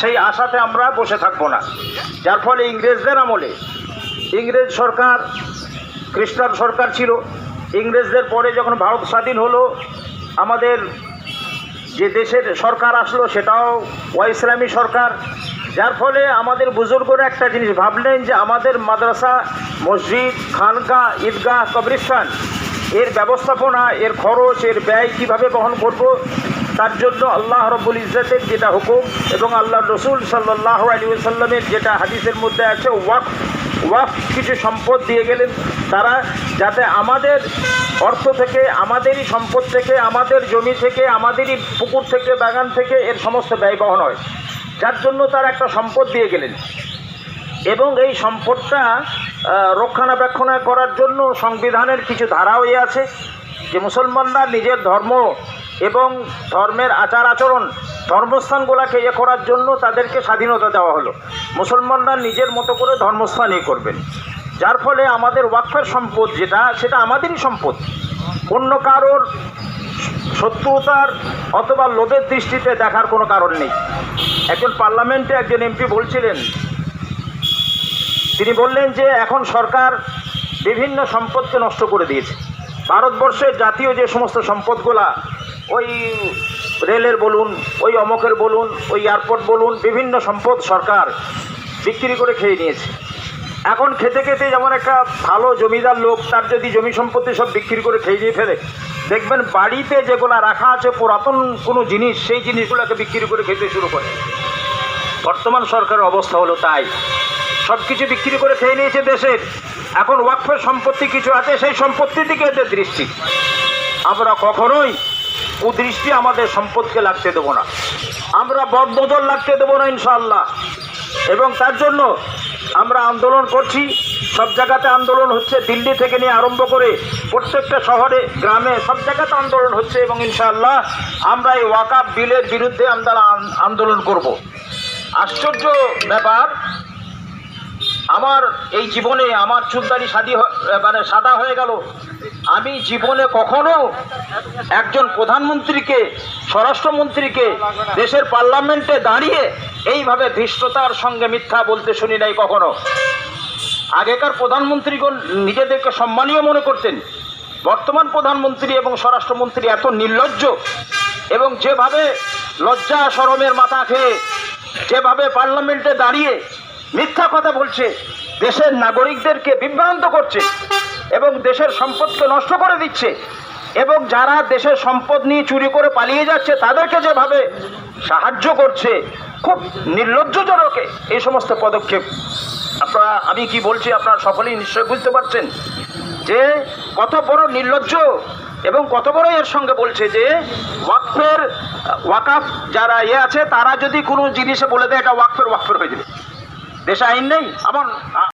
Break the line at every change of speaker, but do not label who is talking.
সেই আশাতে আমরা বসে থাকব না। যার ফলে ইংরেজদের আমলে, ইংরেজ সরকার, খ্রিস্টান সরকার ছিল, ইংরেজদের পরে যখন ভারত স্বাধীন হলো, আমাদের যে দেশের সরকার আসলো সেটাও ইসলামী সরকার। যার ফলে আমাদের বুজুর্গরা একটা জিনিস ভাবলেন যে আমাদের মাদ্রাসা, মসজিদ খানকা ঈদগাহ কবরিস্তান এর ব্যবস্থাপনা, এর খরচ, এর ব্যয় কীভাবে বহন করব? তার জন্য আল্লাহ রব্বুল ইজ্জতের যেটা হুকুম এবং আল্লাহ রসুল সাল্লাহ আলী সাল্লামের যেটা হাদিসের মধ্যে আছে ওয়াক ওয়াক কিছু সম্পদ দিয়ে গেলেন তারা যাতে আমাদের অর্থ থেকে, আমাদেরই সম্পদ থেকে, আমাদের জমি থেকে, আমাদেরই পুকুর থেকে, বাগান থেকে এর সমস্ত ব্যয় বহন হয়। যার জন্য তারা একটা সম্পদ দিয়ে গেলেন। এবং এই সম্পদটা রক্ষণাবেক্ষণা করার জন্য সংবিধানের কিছু ধারাও আছে যে মুসলমানরা নিজের ধর্ম এবং ধর্মের আচার আচরণ, ধর্মস্থানগুলোকে ইয়ে করার জন্য তাদেরকে স্বাধীনতা দেওয়া হলো। মুসলমানরা নিজের মতো করে ধর্মস্থান ইয়ে করবেন। যার ফলে আমাদের ওয়াকফের সম্পদ যেটা, সেটা আমাদেরই সম্পদ। অন্য কারোর শত্রুতার অথবা লোভের দৃষ্টিতে দেখার কোনো কারণ নেই। একজন পার্লামেন্টে একজন এমপি বলছিলেন, তিনি বললেন যে এখন সরকার বিভিন্ন সম্পদকে নষ্ট করে দিয়েছে। ভারতবর্ষের জাতীয় যে সমস্ত সম্পদগুলা ওই রেলের বলুন, ওই অমকের বলুন, ওই এয়ারপোর্ট বলুন, বিভিন্ন সম্পদ সরকার বিক্রি করে খেয়ে নিয়েছে। এখন খেতে খেতে যেমন একটা ভালো জমিদার লোক, তার যদি জমি সম্পত্তি সব বিক্রি করে খেয়ে দিয়ে ফেলে, দেখবেন বাড়িতে যেগুলা রাখা আছে, পুরাতন কোনো জিনিস, সেই জিনিসগুলোকে বিক্রি করে খেতে শুরু করে। বর্তমান সরকারের অবস্থা হলো তাই। সব কিছু বিক্রি করে খেয়ে নিয়েছে দেশের। এখন ওয়াকফের সম্পত্তি কিছু আছে, সেই সম্পত্তির দিকে এদের দৃষ্টি। আমরা কখনোই কুদৃষ্টি আমাদের সম্পদকে লাগতে দেবো না। আমরা বদনজর লাগতে দেবো না ইনশাল্লাহ এবং তার জন্য আমরা আন্দোলন করছি। সব জায়গাতে আন্দোলন হচ্ছে, দিল্লি থেকে নিয়ে আরম্ভ করে প্রত্যেকটা শহরে, গ্রামে সব জায়গাতে আন্দোলন হচ্ছে এবং ইনশাআল্লাহ আমরা এই ওয়াকাপ বিলের বিরুদ্ধে আমরা আন্দোলন করব। আশ্চর্য ব্যাপার, আমার এই জীবনে আমার চুলদারি সাদি মানে সাদা হয়ে গেল। আমি জীবনে কখনো একজন প্রধানমন্ত্রীকে, স্বরাষ্ট্রমন্ত্রীকে দেশের পার্লামেন্টে দাঁড়িয়ে এইভাবে ধৃষ্টতার সঙ্গে মিথ্যা বলতে শুনি নাই কখনো। আগেকার প্রধানমন্ত্রীগণ নিজেদেরকে সম্মানীয় মনে করতেন। বর্তমান প্রধানমন্ত্রী এবং স্বরাষ্ট্রমন্ত্রী এত নির্লজ্জ এবং যেভাবে লজ্জা সরমের মাথা খেয়ে, যেভাবে পার্লামেন্টে দাঁড়িয়ে মিথ্যা কথা বলছে, দেশের নাগরিকদেরকে বিভ্রান্ত করছে এবং দেশের সম্পদকে নষ্ট করে দিচ্ছে। এবং যারা দেশের সম্পদ নিয়ে চুরি করে পালিয়ে যাচ্ছে, তাদেরকে যেভাবে সাহায্য করছে, খুব নির্লজ্জজনক এই সমস্ত পদক্ষেপ। আপনারা, আমি কি বলছি, আপনারা সকলেই নিশ্চয়ই বুঝতে পারছেন যে কত বড় নির্লজ্জ এবং কত বড় এর সঙ্গে বলছে যে ওয়াকফের, ওয়াকাফ যারা ইয়ে আছে, তারা যদি কোনো জিনিসে বলে দেয়, এটা ওয়াকফের ওয়াকফের হয়ে যাবে। দেশে আইন নেই আমার